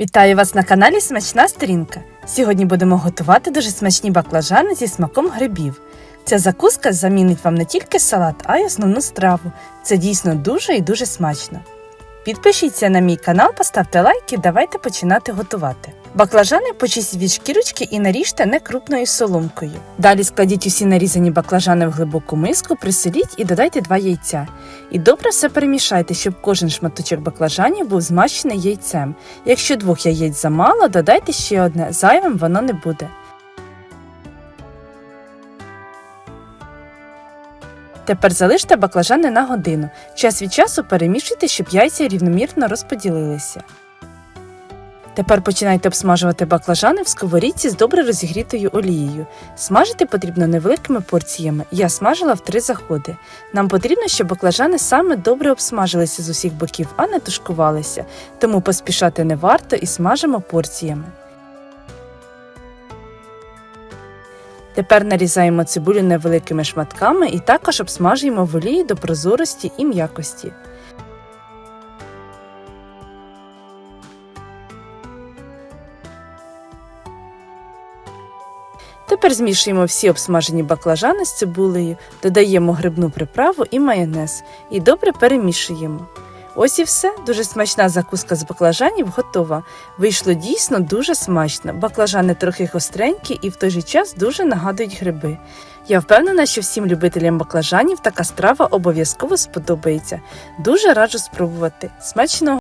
Вітаю вас на каналі Смачна Сторінка. Сьогодні будемо готувати дуже смачні баклажани зі смаком грибів. Ця закуска замінить вам не тільки салат, а й основну страву. Це дійсно дуже і дуже смачно. Підпишіться на мій канал, поставте лайк і давайте починати готувати. Баклажани почистіть від шкірочки і наріжте не крупною соломкою. Далі складіть усі нарізані баклажани в глибоку миску, присоліть і додайте 2 яйця. І добре все перемішайте, щоб кожен шматочок баклажанів був змащений яйцем. Якщо двох яєць замало, додайте ще одне, зайвим воно не буде. Тепер залиште баклажани на годину. Час від часу перемішуйте, щоб яйця рівномірно розподілилися. Тепер починайте обсмажувати баклажани в сковорідці з добре розігрітою олією. Смажити потрібно невеликими порціями. Я смажила в три заходи. Нам потрібно, щоб баклажани саме добре обсмажилися з усіх боків, а не тушкувалися, тому поспішати не варто і смажимо порціями. Тепер нарізаємо цибулю невеликими шматками і також обсмажуємо в олії до прозорості і м'якості. Тепер змішуємо всі обсмажені баклажани з цибулею, додаємо грибну приправу і майонез і добре перемішуємо. Ось і все. Дуже смачна закуска з баклажанів готова. Вийшло дійсно дуже смачно. Баклажани трохи гостренькі і в той же час дуже нагадують гриби. Я впевнена, що всім любителям баклажанів така страва обов'язково сподобається. Дуже раджу спробувати. Смачного!